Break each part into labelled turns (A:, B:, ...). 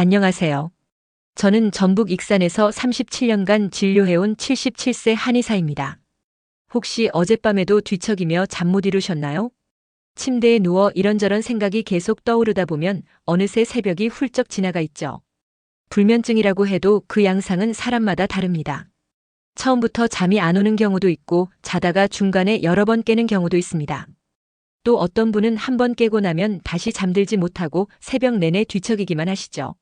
A: 안녕하세요. 저는 전북 익산에서 37년간 진료해온 77세 한의사입니다. 혹시 어젯밤에도 뒤척이며 잠 못 이루셨나요? 침대에 누워 이런저런 생각이 계속 떠오르다 보면 어느새 새벽이 훌쩍 지나가 있죠. 불면증이라고 해도 그 양상은 사람마다 다릅니다. 처음부터 잠이 안 오는 경우도 있고 자다가 중간에 여러 번 깨는 경우도 있습니다. 또 어떤 분은 한 번 깨고 나면 다시 잠들지 못하고 새벽 내내 뒤척이기만 하시죠.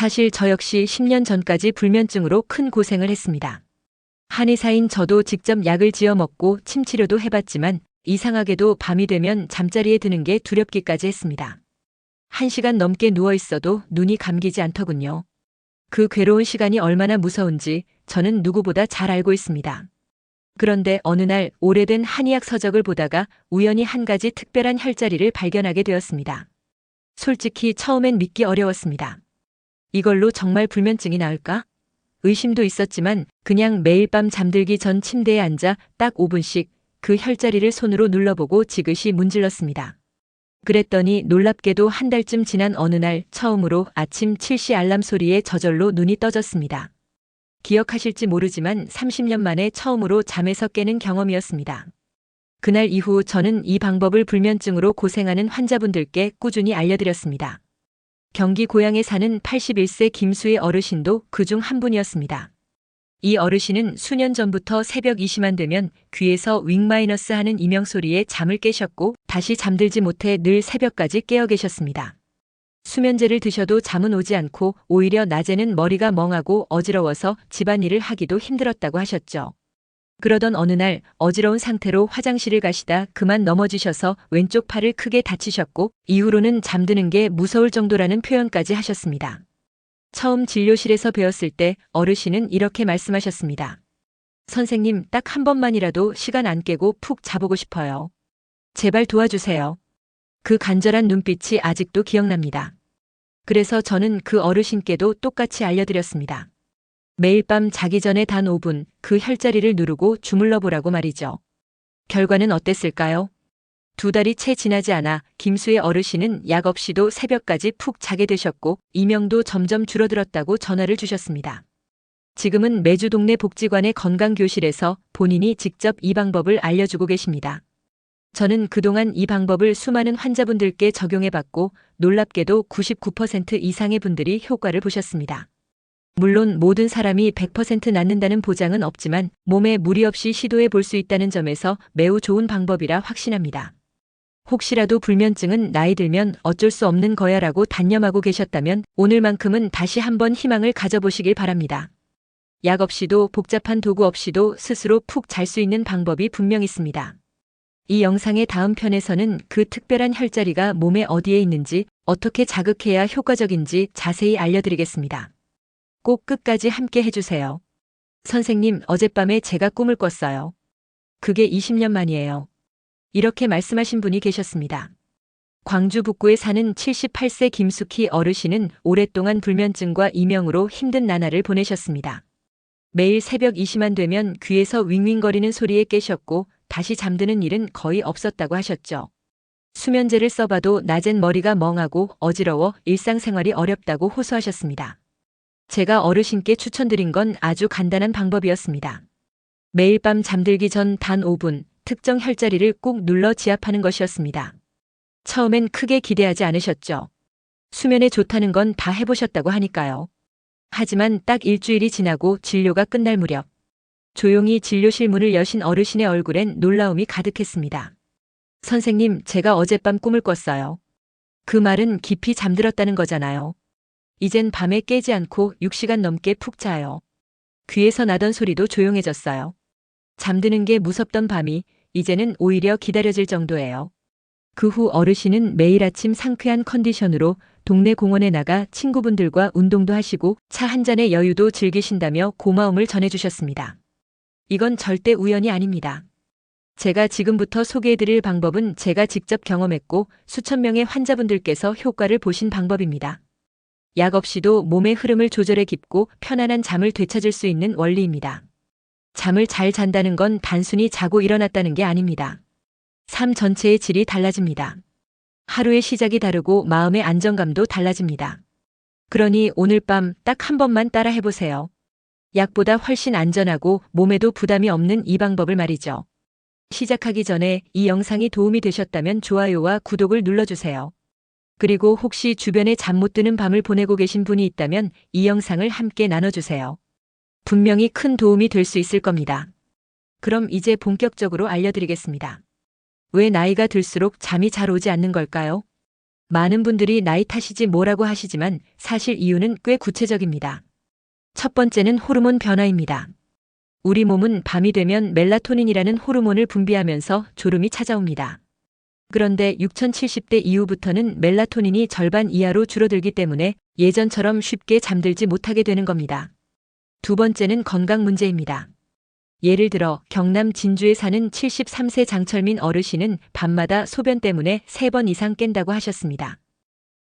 A: 사실 저 역시 10년 전까지 불면증으로 큰 고생을 했습니다. 한의사인 저도 직접 약을 지어 먹고 침 치료도 해봤지만 이상하게도 밤이 되면 잠자리에 드는 게 두렵기까지 했습니다. 한 시간 넘게 누워 있어도 눈이 감기지 않더군요. 그 괴로운 시간이 얼마나 무서운지 저는 누구보다 잘 알고 있습니다. 그런데 어느 날 오래된 한의학 서적을 보다가 우연히 한 가지 특별한 혈자리를 발견하게 되었습니다. 솔직히 처음엔 믿기 어려웠습니다. 이걸로 정말 불면증이 나을까? 의심도 있었지만 그냥 매일 밤 잠들기 전 침대에 앉아 딱 5분씩 그 혈자리를 손으로 눌러보고 지그시 문질렀습니다. 그랬더니 놀랍게도 한 달쯤 지난 어느 날 처음으로 아침 7시 알람 소리에 저절로 눈이 떠졌습니다. 기억하실지 모르지만 30년 만에 처음으로 잠에서 깨는 경험이었습니다. 그날 이후 저는 이 방법을 불면증으로 고생하는 환자분들께 꾸준히 알려드렸습니다. 경기 고양에 사는 81세 김수의 어르신도 그 중 한 분이었습니다. 이 어르신은 수년 전부터 새벽 2시만 되면 귀에서 윙마이너스 하는 이명 소리에 잠을 깨셨고 다시 잠들지 못해 늘 새벽까지 깨어 계셨습니다. 수면제를 드셔도 잠은 오지 않고 오히려 낮에는 머리가 멍하고 어지러워서 집안일을 하기도 힘들었다고 하셨죠. 그러던 어느 날 어지러운 상태로 화장실을 가시다 그만 넘어지셔서 왼쪽 팔을 크게 다치셨고 이후로는 잠드는 게 무서울 정도라는 표현까지 하셨습니다. 처음 진료실에서 배웠을 때 어르신은 이렇게 말씀하셨습니다. 선생님 딱 한 번만이라도 시간 안 깨고 푹 자보고 싶어요. 제발 도와주세요. 그 간절한 눈빛이 아직도 기억납니다. 그래서 저는 그 어르신께도 똑같이 알려드렸습니다. 매일 밤 자기 전에 단 5분 그 혈자리를 누르고 주물러 보라고 말이죠. 결과는 어땠을까요? 두 달이 채 지나지 않아 김수의 어르신은 약 없이도 새벽까지 푹 자게 되셨고 이명도 점점 줄어들었다고 전화를 주셨습니다. 지금은 매주 동네 복지관의 건강교실에서 본인이 직접 이 방법을 알려주고 계십니다. 저는 그동안 이 방법을 수많은 환자분들께 적용해봤고 놀랍게도 99% 이상의 분들이 효과를 보셨습니다. 물론 모든 사람이 100% 낫는다는 보장은 없지만 몸에 무리 없이 시도해 볼 수 있다는 점에서 매우 좋은 방법이라 확신합니다. 혹시라도 불면증은 나이 들면 어쩔 수 없는 거야라고 단념하고 계셨다면 오늘만큼은 다시 한번 희망을 가져보시길 바랍니다. 약 없이도 복잡한 도구 없이도 스스로 푹 잘 수 있는 방법이 분명 있습니다. 이 영상의 다음 편에서는 그 특별한 혈자리가 몸에 어디에 있는지 어떻게 자극해야 효과적인지 자세히 알려드리겠습니다. 꼭 끝까지 함께 해주세요. 선생님, 어젯밤에 제가 꿈을 꿨어요. 그게 20년 만이에요. 이렇게 말씀하신 분이 계셨습니다. 광주 북구에 사는 78세 김숙희 어르신은 오랫동안 불면증과 이명으로 힘든 나날을 보내셨습니다. 매일 새벽 2시만 되면 귀에서 윙윙거리는 소리에 깨셨고 다시 잠드는 일은 거의 없었다고 하셨죠. 수면제를 써봐도 낮엔 머리가 멍하고 어지러워 일상생활이 어렵다고 호소하셨습니다. 제가 어르신께 추천드린 건 아주 간단한 방법이었습니다. 매일 밤 잠들기 전 단 5분 특정 혈자리를 꾹 눌러 지압하는 것이었습니다. 처음엔 크게 기대하지 않으셨죠. 수면에 좋다는 건 다 해보셨다고 하니까요. 하지만 딱 일주일이 지나고 진료가 끝날 무렵 조용히 진료실 문을 여신 어르신의 얼굴엔 놀라움이 가득했습니다. 선생님, 제가 어젯밤 꿈을 꿨어요. 그 말은 깊이 잠들었다는 거잖아요. 이젠 밤에 깨지 않고 6시간 넘게 푹 자요. 귀에서 나던 소리도 조용해졌어요. 잠드는 게 무섭던 밤이 이제는 오히려 기다려질 정도예요. 그 후 어르신은 매일 아침 상쾌한 컨디션으로 동네 공원에 나가 친구분들과 운동도 하시고 차 한 잔의 여유도 즐기신다며 고마움을 전해주셨습니다. 이건 절대 우연이 아닙니다. 제가 지금부터 소개해드릴 방법은 제가 직접 경험했고 수천 명의 환자분들께서 효과를 보신 방법입니다. 약 없이도 몸의 흐름을 조절해 깊고 편안한 잠을 되찾을 수 있는 원리입니다. 잠을 잘 잔다는 건 단순히 자고 일어났다는 게 아닙니다. 삶 전체의 질이 달라집니다. 하루의 시작이 다르고 마음의 안정감도 달라집니다. 그러니 오늘 밤 딱 한 번만 따라 해보세요. 약보다 훨씬 안전하고 몸에도 부담이 없는 이 방법을 말이죠. 시작하기 전에 이 영상이 도움이 되셨다면 좋아요와 구독을 눌러주세요. 그리고 혹시 주변에 잠 못 드는 밤을 보내고 계신 분이 있다면 이 영상을 함께 나눠주세요. 분명히 큰 도움이 될 수 있을 겁니다. 그럼 이제 본격적으로 알려드리겠습니다. 왜 나이가 들수록 잠이 잘 오지 않는 걸까요? 많은 분들이 나이 탓이지 뭐라고 하시지만 사실 이유는 꽤 구체적입니다. 첫 번째는 호르몬 변화입니다. 우리 몸은 밤이 되면 멜라토닌이라는 호르몬을 분비하면서 졸음이 찾아옵니다. 그런데 6070대 이후부터는 멜라토닌이 절반 이하로 줄어들기 때문에 예전처럼 쉽게 잠들지 못하게 되는 겁니다. 두 번째는 건강 문제입니다. 예를 들어 경남 진주에 사는 73세 장철민 어르신은 밤마다 소변 때문에 3번 이상 깬다고 하셨습니다.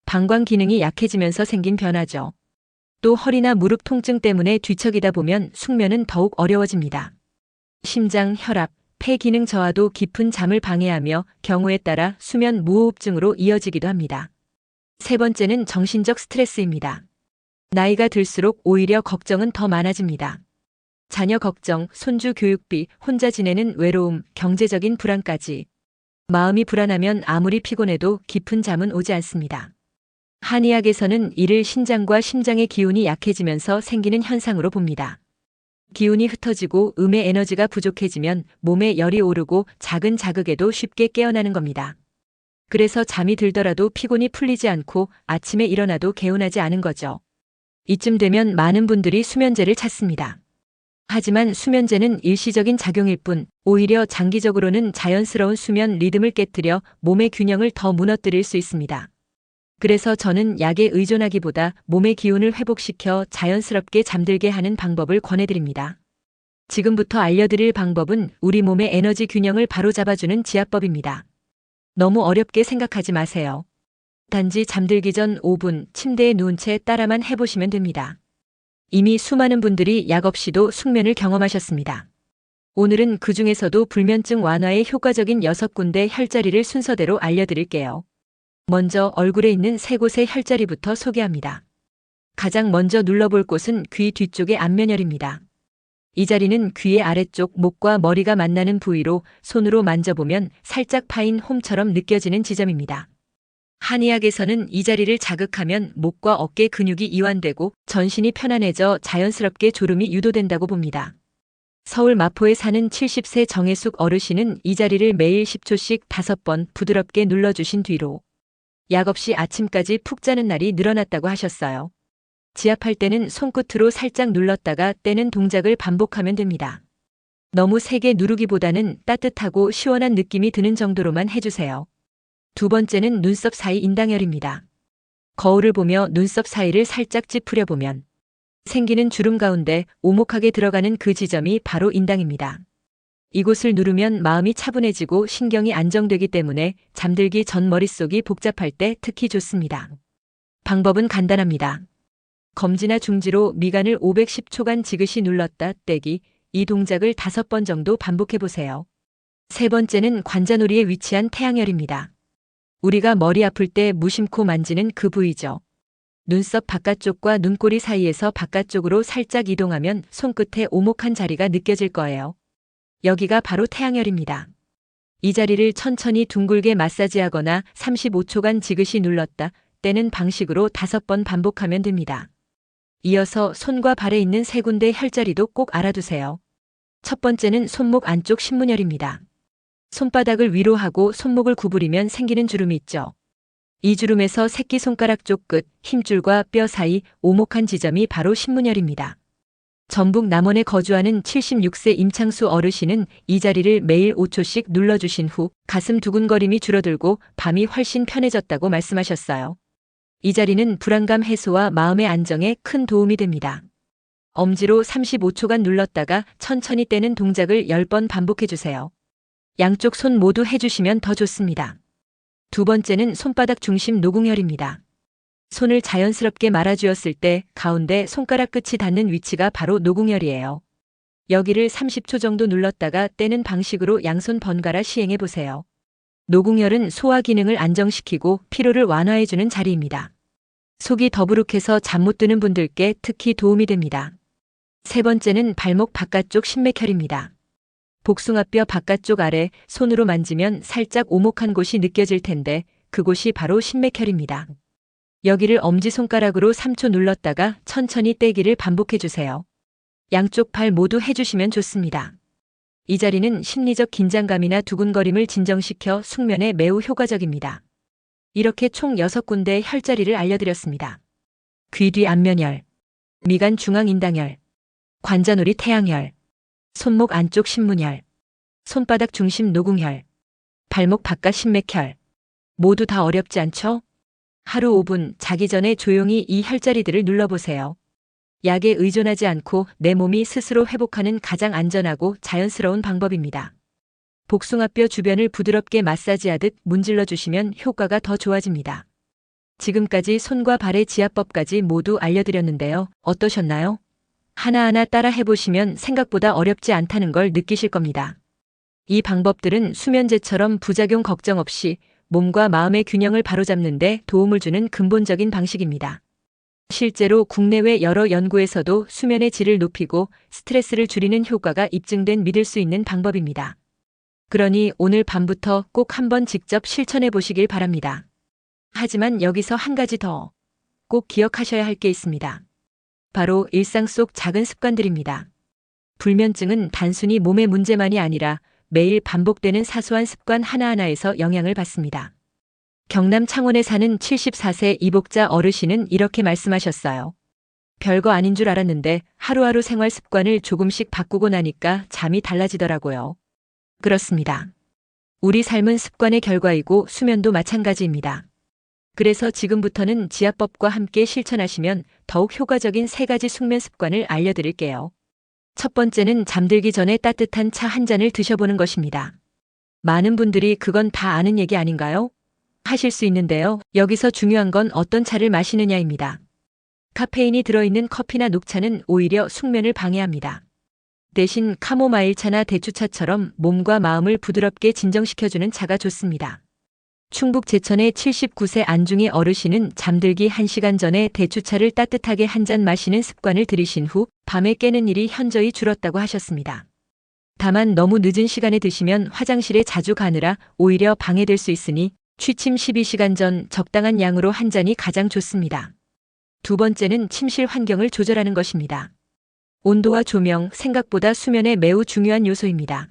A: 방광 기능이 약해지면서 생긴 변화죠. 또 허리나 무릎 통증 때문에 뒤척이다 보면 숙면은 더욱 어려워집니다. 심장, 혈압, 폐 기능 저하도 깊은 잠을 방해하며 경우에 따라 수면 무호흡증으로 이어지기도 합니다. 세 번째는 정신적 스트레스입니다. 나이가 들수록 오히려 걱정은 더 많아집니다. 자녀 걱정, 손주 교육비, 혼자 지내는 외로움, 경제적인 불안까지. 마음이 불안하면 아무리 피곤해도 깊은 잠은 오지 않습니다. 한의학에서는 이를 신장과 심장의 기운이 약해지면서 생기는 현상으로 봅니다. 기운이 흩어지고 음의 에너지가 부족해지면 몸에 열이 오르고 작은 자극에도 쉽게 깨어나는 겁니다. 그래서 잠이 들더라도 피곤이 풀리지 않고 아침에 일어나도 개운하지 않은 거죠. 이쯤 되면 많은 분들이 수면제를 찾습니다. 하지만 수면제는 일시적인 작용일 뿐 오히려 장기적으로는 자연스러운 수면 리듬을 깨뜨려 몸의 균형을 더 무너뜨릴 수 있습니다. 그래서 저는 약에 의존하기보다 몸의 기운을 회복시켜 자연스럽게 잠들게 하는 방법을 권해드립니다. 지금부터 알려드릴 방법은 우리 몸의 에너지 균형을 바로잡아주는 지압법입니다. 너무 어렵게 생각하지 마세요. 단지 잠들기 전 5분 침대에 누운 채 따라만 해보시면 됩니다. 이미 수많은 분들이 약 없이도 숙면을 경험하셨습니다. 오늘은 그 중에서도 불면증 완화에 효과적인 6군데 혈자리를 순서대로 알려드릴게요. 먼저 얼굴에 있는 세 곳의 혈자리부터 소개합니다. 가장 먼저 눌러볼 곳은 귀 뒤쪽의 안면혈입니다. 이 자리는 귀의 아래쪽 목과 머리가 만나는 부위로 손으로 만져보면 살짝 파인 홈처럼 느껴지는 지점입니다. 한의학에서는 이 자리를 자극하면 목과 어깨 근육이 이완되고 전신이 편안해져 자연스럽게 졸음이 유도된다고 봅니다. 서울 마포에 사는 70세 정혜숙 어르신은 이 자리를 매일 10초씩 5번 부드럽게 눌러주신 뒤로 약 없이 아침까지 푹 자는 날이 늘어났다고 하셨어요. 지압할 때는 손끝으로 살짝 눌렀다가 떼는 동작을 반복하면 됩니다. 너무 세게 누르기보다는 따뜻하고 시원한 느낌이 드는 정도로만 해주세요. 두 번째는 눈썹 사이 인당혈입니다. 거울을 보며 눈썹 사이를 살짝 찌푸려 보면 생기는 주름 가운데 오목하게 들어가는 그 지점이 바로 인당입니다. 이곳을 누르면 마음이 차분해지고 신경이 안정되기 때문에 잠들기 전 머릿속이 복잡할 때 특히 좋습니다. 방법은 간단합니다. 검지나 중지로 미간을 510초간 지그시 눌렀다 떼기 이 동작을 5번 정도 반복해 보세요. 세 번째는 관자놀이에 위치한 태양혈입니다. 우리가 머리 아플 때 무심코 만지는 그 부위죠. 눈썹 바깥쪽과 눈꼬리 사이에서 바깥쪽으로 살짝 이동하면 손끝에 오목한 자리가 느껴질 거예요. 여기가 바로 태양혈입니다. 이 자리를 천천히 둥글게 마사지하거나 35초간 지그시 눌렀다 떼는 방식으로 5번 반복하면 됩니다. 이어서 손과 발에 있는 세 군데 혈자리도 꼭 알아두세요. 첫 번째는 손목 안쪽 신문혈입니다. 손바닥을 위로 하고 손목을 구부리면 생기는 주름이 있죠. 이 주름에서 새끼손가락 쪽 끝, 힘줄과 뼈 사이 오목한 지점이 바로 신문혈입니다. 전북 남원에 거주하는 76세 임창수 어르신은 이 자리를 매일 5초씩 눌러주신 후 가슴 두근거림이 줄어들고 밤이 훨씬 편해졌다고 말씀하셨어요. 이 자리는 불안감 해소와 마음의 안정에 큰 도움이 됩니다. 엄지로 35초간 눌렀다가 천천히 떼는 동작을 10번 반복해주세요. 양쪽 손 모두 해주시면 더 좋습니다. 두 번째는 손바닥 중심 노궁혈입니다. 손을 자연스럽게 말아주었을 때 가운데 손가락 끝이 닿는 위치가 바로 노궁혈이에요. 여기를 30초 정도 눌렀다가 떼는 방식으로 양손 번갈아 시행해 보세요. 노궁혈은 소화 기능을 안정시키고 피로를 완화해주는 자리입니다. 속이 더부룩해서 잠 못 드는 분들께 특히 도움이 됩니다. 세 번째는 발목 바깥쪽 신맥혈입니다. 복숭아뼈 바깥쪽 아래 손으로 만지면 살짝 오목한 곳이 느껴질 텐데 그곳이 바로 신맥혈입니다. 여기를 엄지손가락으로 3초 눌렀다가 천천히 떼기를 반복해 주세요. 양쪽 팔 모두 해주시면 좋습니다. 이 자리는 심리적 긴장감이나 두근거림을 진정시켜 숙면에 매우 효과적입니다. 이렇게 총 6군데 혈자리를 알려드렸습니다. 귀 뒤 안면혈, 미간 중앙 인당혈, 관자놀이 태양혈, 손목 안쪽 신문혈, 손바닥 중심 노궁혈, 발목 바깥 신맥혈. 모두 다 어렵지 않죠? 하루 5분 자기 전에 조용히 이 혈자리들을 눌러보세요. 약에 의존하지 않고 내 몸이 스스로 회복하는 가장 안전하고 자연스러운 방법입니다. 복숭아뼈 주변을 부드럽게 마사지하듯 문질러 주시면 효과가 더 좋아집니다. 지금까지 손과 발의 지압법까지 모두 알려드렸는데요. 어떠셨나요? 하나하나 따라 해보시면 생각보다 어렵지 않다는 걸 느끼실 겁니다. 이 방법들은 수면제처럼 부작용 걱정 없이 몸과 마음의 균형을 바로잡는데 도움을 주는 근본적인 방식입니다. 실제로 국내외 여러 연구에서도 수면의 질을 높이고 스트레스를 줄이는 효과가 입증된 믿을 수 있는 방법입니다. 그러니 오늘 밤부터 꼭 한번 직접 실천해 보시길 바랍니다. 하지만 여기서 한 가지 더 꼭 기억하셔야 할 게 있습니다. 바로 일상 속 작은 습관들입니다. 불면증은 단순히 몸의 문제만이 아니라 매일 반복되는 사소한 습관 하나하나에서 영향을 받습니다. 경남 창원에 사는 74세 이복자 어르신은 이렇게 말씀하셨어요. 별거 아닌 줄 알았는데 하루하루 생활 습관을 조금씩 바꾸고 나니까 잠이 달라지더라고요. 그렇습니다. 우리 삶은 습관의 결과이고 수면도 마찬가지입니다. 그래서 지금부터는 지압법과 함께 실천하시면 더욱 효과적인 세 가지 숙면 습관을 알려드릴게요. 첫 번째는 잠들기 전에 따뜻한 차 한 잔을 드셔보는 것입니다. 많은 분들이 그건 다 아는 얘기 아닌가요? 하실 수 있는데요. 여기서 중요한 건 어떤 차를 마시느냐입니다. 카페인이 들어있는 커피나 녹차는 오히려 숙면을 방해합니다. 대신 카모마일 차나 대추차처럼 몸과 마음을 부드럽게 진정시켜주는 차가 좋습니다. 충북 제천의 79세 안중희 어르신은 잠들기 1시간 전에 대추차를 따뜻하게 한 잔 마시는 습관을 들이신 후 밤에 깨는 일이 현저히 줄었다고 하셨습니다. 다만 너무 늦은 시간에 드시면 화장실에 자주 가느라 오히려 방해될 수 있으니 취침 12시간 전 적당한 양으로 한 잔이 가장 좋습니다. 두 번째는 침실 환경을 조절하는 것입니다. 온도와 조명, 생각보다 수면에 매우 중요한 요소입니다.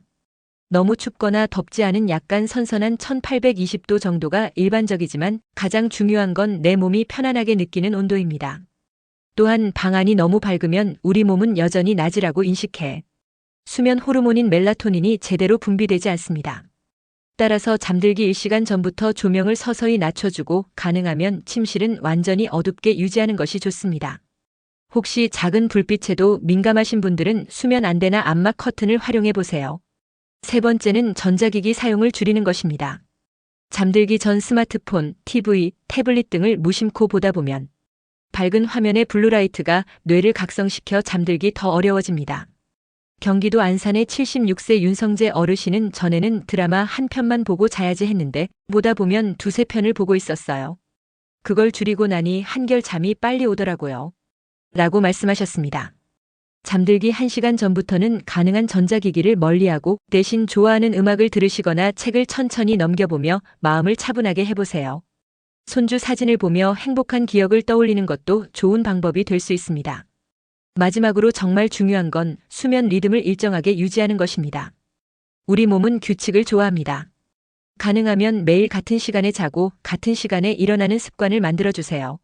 A: 너무 춥거나 덥지 않은 약간 선선한 1820도 정도가 일반적이지만 가장 중요한 건 내 몸이 편안하게 느끼는 온도입니다. 또한 방안이 너무 밝으면 우리 몸은 여전히 낮이라고 인식해. 수면 호르몬인 멜라토닌이 제대로 분비되지 않습니다. 따라서 잠들기 1시간 전부터 조명을 서서히 낮춰주고 가능하면 침실은 완전히 어둡게 유지하는 것이 좋습니다. 혹시 작은 불빛에도 민감하신 분들은 수면 안대나 암막 커튼을 활용해 보세요. 세 번째는 전자기기 사용을 줄이는 것입니다. 잠들기 전 스마트폰, TV, 태블릿 등을 무심코 보다 보면 밝은 화면의 블루라이트가 뇌를 각성시켜 잠들기 더 어려워집니다. 경기도 안산의 76세 윤성재 어르신은 전에는 드라마 한 편만 보고 자야지 했는데 보다 보면 두세 편을 보고 있었어요. 그걸 줄이고 나니 한결 잠이 빨리 오더라고요. 라고 말씀하셨습니다. 잠들기 1시간 전부터는 가능한 전자기기를 멀리하고 대신 좋아하는 음악을 들으시거나 책을 천천히 넘겨보며 마음을 차분하게 해보세요. 손주 사진을 보며 행복한 기억을 떠올리는 것도 좋은 방법이 될 수 있습니다. 마지막으로 정말 중요한 건 수면 리듬을 일정하게 유지하는 것입니다. 우리 몸은 규칙을 좋아합니다. 가능하면 매일 같은 시간에 자고 같은 시간에 일어나는 습관을 만들어주세요.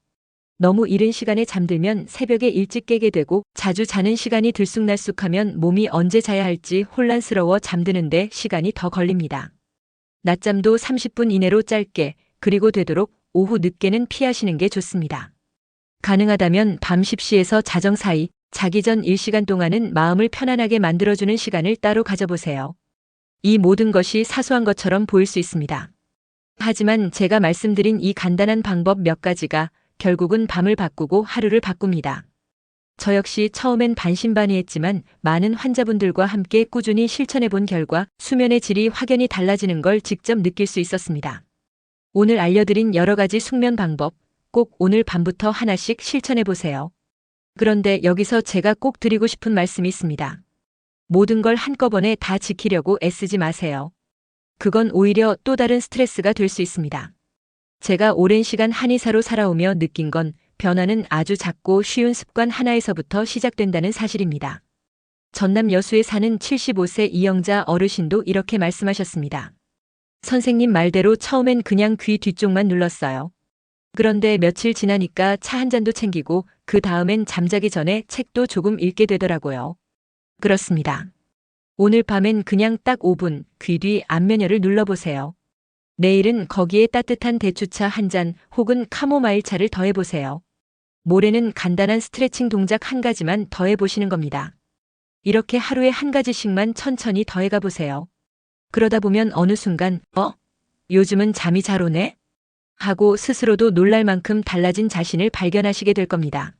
A: 너무 이른 시간에 잠들면 새벽에 일찍 깨게 되고 자주 자는 시간이 들쑥날쑥하면 몸이 언제 자야 할지 혼란스러워 잠드는데 시간이 더 걸립니다. 낮잠도 30분 이내로 짧게 그리고 되도록 오후 늦게는 피하시는 게 좋습니다. 가능하다면 밤 10시에서 자정 사이 자기 전 1시간 동안은 마음을 편안하게 만들어주는 시간을 따로 가져보세요. 이 모든 것이 사소한 것처럼 보일 수 있습니다. 하지만 제가 말씀드린 이 간단한 방법 몇 가지가 결국은 밤을 바꾸고 하루를 바꿉니다. 저 역시 처음엔 반신반의했지만 많은 환자분들과 함께 꾸준히 실천해 본 결과 수면의 질이 확연히 달라지는 걸 직접 느낄 수 있었습니다. 오늘 알려드린 여러 가지 숙면 방법 꼭 오늘 밤부터 하나씩 실천해 보세요. 그런데 여기서 제가 꼭 드리고 싶은 말씀이 있습니다. 모든 걸 한꺼번에 다 지키려고 애쓰지 마세요. 그건 오히려 또 다른 스트레스가 될 수 있습니다. 제가 오랜 시간 한의사로 살아오며 느낀 건 변화는 아주 작고 쉬운 습관 하나에서부터 시작된다는 사실입니다. 전남 여수에 사는 75세 이영자 어르신도 이렇게 말씀하셨습니다. 선생님 말대로 처음엔 그냥 귀 뒤쪽만 눌렀어요. 그런데 며칠 지나니까 차 한 잔도 챙기고 그 다음엔 잠자기 전에 책도 조금 읽게 되더라고요. 그렇습니다. 오늘 밤엔 그냥 딱 5분 귀 뒤 안면열을 눌러보세요. 내일은 거기에 따뜻한 대추차 한 잔 혹은 카모마일 차를 더해보세요. 모레는 간단한 스트레칭 동작 한 가지만 더해보시는 겁니다. 이렇게 하루에 한 가지씩만 천천히 더해가 보세요. 그러다 보면 어느 순간, 어? 요즘은 잠이 잘 오네? 하고 스스로도 놀랄 만큼 달라진 자신을 발견하시게 될 겁니다.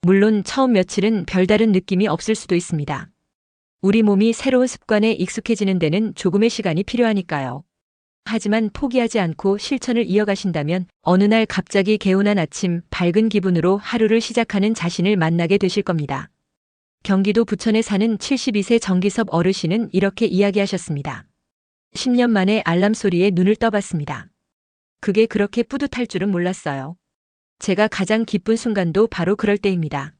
A: 물론 처음 며칠은 별다른 느낌이 없을 수도 있습니다. 우리 몸이 새로운 습관에 익숙해지는 데는 조금의 시간이 필요하니까요. 하지만 포기하지 않고 실천을 이어가신다면 어느 날 갑자기 개운한 아침 밝은 기분으로 하루를 시작하는 자신을 만나게 되실 겁니다. 경기도 부천에 사는 72세 정기섭 어르신은 이렇게 이야기하셨습니다. 10년 만에 알람 소리에 눈을 떠봤습니다. 그게 그렇게 뿌듯할 줄은 몰랐어요. 제가 가장 기쁜 순간도 바로 그럴 때입니다.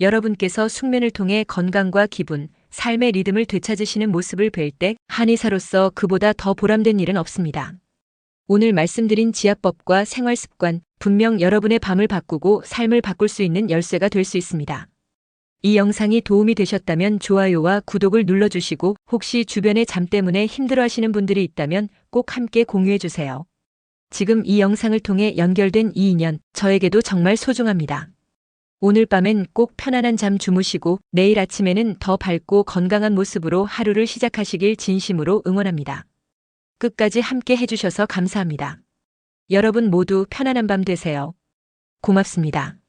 A: 여러분께서 숙면을 통해 건강과 기분, 삶의 리듬을 되찾으시는 모습을 뵐 때 한의사로서 그보다 더 보람된 일은 없습니다. 오늘 말씀드린 지압법과 생활 습관, 분명 여러분의 밤을 바꾸고 삶을 바꿀 수 있는 열쇠가 될 수 있습니다. 이 영상이 도움이 되셨다면 좋아요와 구독을 눌러주시고 혹시 주변에 잠 때문에 힘들어하시는 분들이 있다면 꼭 함께 공유해주세요. 지금 이 영상을 통해 연결된 이 인연, 저에게도 정말 소중합니다. 오늘 밤엔 꼭 편안한 잠 주무시고 내일 아침에는 더 밝고 건강한 모습으로 하루를 시작하시길 진심으로 응원합니다. 끝까지 함께 해주셔서 감사합니다. 여러분 모두 편안한 밤 되세요. 고맙습니다.